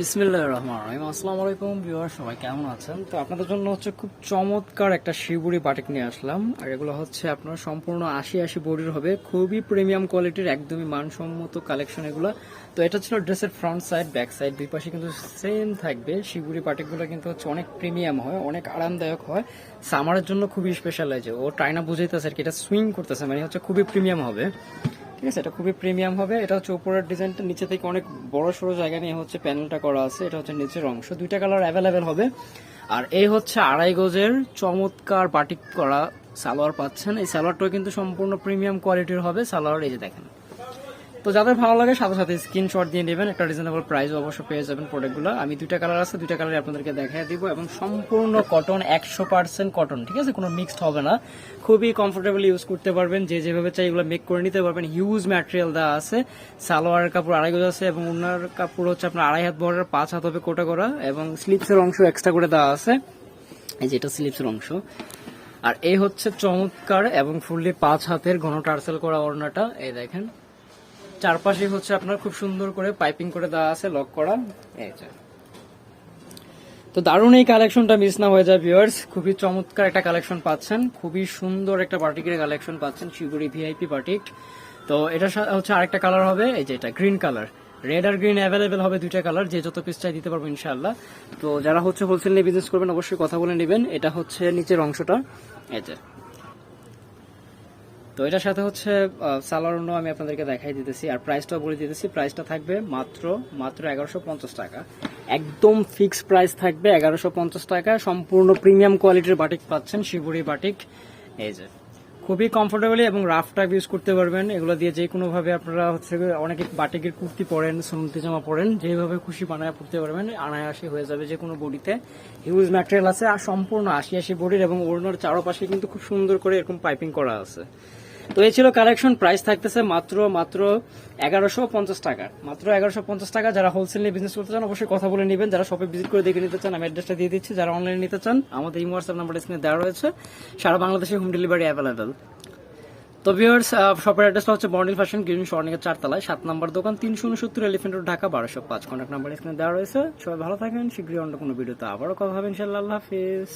বিসমিল্লাহ রহমান রহিম। আসসালামু আলাইকুম ভিউয়ার সবাই কেমন আছেন? তো আপনাদের জন্য হচ্ছে খুব চমৎকার একটা শিবুরি বাটিক নিয়ে আসলাম। আর এগুলো হচ্ছে আপনার সম্পূর্ণ আশি আশি বডির হবে। খুবই প্রিমিয়াম কোয়ালিটির একদমই মানসম্মত কালেকশন এগুলো। তো এটা ছিল ড্রেসের ফ্রন্ট সাইড ব্যাক সাইড দুই পাশে কিন্তু সেম থাকবে। শিবুরি বাটিকগুলো কিন্তু হচ্ছে অনেক প্রিমিয়াম হয়, অনেক আরামদায়ক হয়। সামারের জন্য খুবই স্পেশালাইজ ও টাইনা বুঝাইতেছে আর কি, এটা সুইং করতেছে মানে হচ্ছে খুবই প্রিমিয়াম হবে। ঠিক আছে, এটা খুবই প্রিমিয়াম হবে। এটা হচ্ছে উপরের ডিজাইনটা নিচে থেকে অনেক বড় সড়ো জায়গা নিয়ে হচ্ছে প্যানেলটা করা আছে। এটা হচ্ছে নিচের অংশ। দুইটা কালার অ্যাভেলেবেল হবে। আর এই হচ্ছে আড়াই গজের চমৎকার বাটিক করা সালোয়ার পাচ্ছেন। এই সালোয়ারটাও কিন্তু সম্পূর্ণ প্রিমিয়াম কোয়ালিটির হবে। সালোয়ার, এই যে দেখেন। তো যাদের ভালো লাগে, সাথে সাথে স্ক্রিনশট দিয়ে নেবেন। একটা রিজনেবল প্রাইস অবশ্য পেয়ে যাবেন প্রোডাক্টগুলো আমি দুইটা কালার আছে, দুইটা কালার আপনাদেরকে দেখাই দিব এবং সম্পূর্ণ কটন একশো পার্সেন্ট কটন ঠিক আছে? কোনো মিক্সড হবে না। খুবই কমফোর্টেবল ইউজ করতে পারবেন। যে যেভাবে চাই এগুলো মেক করে নিতে পারবেন। হিউজ ম্যাটেরিয়াল দেওয়া আছে। সালোয়ারের কাপড় আড়াই গজ আছে এবং ওনার কাপড় হচ্ছে আপনার আড়াই হাত বড়ের পাঁচ হাত হবে কোটা করা এবং স্লিপসের অংশ এক্সট্রা করে দেওয়া আছে। এই যে এটা স্লিপসের অংশ। আর এই হচ্ছে চমৎকার এবং ফুললি পাঁচ হাতের ঘন টার্সেল করা ওড়নাটা। এই দেখেন। চারপাশে হচ্ছে আপনার খুব সুন্দর করে পাইপিং করে দেওয়া আছে লক করা। এই যে। তো দারুণ এই কালেকশনটা মিস না হয়ে যায় ভিউয়ার্স খুবই চমৎকার একটা কালেকশন পাচ্ছেন। খুবই সুন্দর একটা বাটিকের কালেকশন পাচ্ছেন শিগুড়ি ভিআইপি পার্টিক তো এটা হচ্ছে আরেকটা কালার হবে, এই যে এটা গ্রিন কালার রেড আর গ্রিন অ্যাভেলেবেল হবে দুইটা কালার যে যত পিস চাই দিতে পারব ইনশাআল্লাহ। তো যারা হচ্ছে হোলসেল নিয়ে বিজনেস করবেন, অবশ্যই কথা বলে নেবেন। এটা হচ্ছে নিচের অংশটা। এই যে। তো এটার সাথে হচ্ছে সালোয়ার আমি আপনাদেরকে দেখাই দিতেছি। আর প্রাইসটাও বলে দিতেছি। প্রাইসটা থাকবে মাত্র মাত্র এগারোশো পঞ্চাশ টাকা। একদম ফিক্সড প্রাইস থাকবে এগারোশো পঞ্চাশ টাকা। সম্পূর্ণ প্রিমিয়াম কোয়ালিটির বাটিক পাচ্ছেন, শিবুরি বাটিক এই যে, খুবই কমফোর্টেবলি এবং রাফ টাইপ ইউজ করতে পারবেন। এগুলো দিয়ে যে কোনো ভাবে আপনারা হচ্ছে অনেকে বাটিকের কুর্তি পরেন সুনতি জামা পরেন, যেভাবে খুশি বানায় পড়তে পারবেন। আনায়াসি হয়ে যাবে যে কোনো বডিতে। হিউজ ম্যাটেরিয়াল আছে। আর সম্পূর্ণ আশি আশি বডির এবং ওড়নার চারপাশে কিন্তু খুব সুন্দর করে এরকম পাইপিং করা আছে। তো এই ছিল কালেকশন প্রাইস থাকতেছে মাত্র মাত্র এগারোশো পঞ্চাশ টাকা। মাত্র এগারোশো পঞ্চাশ টাকা যারা হোলসেল নিয়ে বিজনেস করতে চান, অবশ্যই কথা বলে নেবেন। যারা শপে ভিজিট করে দেখে নিতে চান, আমি অ্যাড্রেসটা দিয়ে দিচ্ছি। যারা অনলাইনে নিতে চান, আমাদের এই হোয়াটসঅ্যাপ নাম্বার স্ক্রিনে দেওয়া রয়েছে। সারা বাংলাদেশে হোম ডেলিভারি অ্যাভেলেবেল তো ভিউয়ার্স শপের অ্যাড্রেসটা হচ্ছে বন্ডিল ফ্যাশন গ্রিন স্বর্ণিকের চারতলায়, সাত নম্বর দোকান, তিনশো উনসত্তর এলিফেন্ট রোড ঢাকা, বারোশো পাঁচ। কন্ট্যাক্ট নাম্বার এখানে দেওয়া রয়েছে। সবাই ভালো থাকেন, শীঘ্রই অন্য কোনো ভিডিওতে আবারও কথা হবে ইনশাল্লাহ হাফিজ।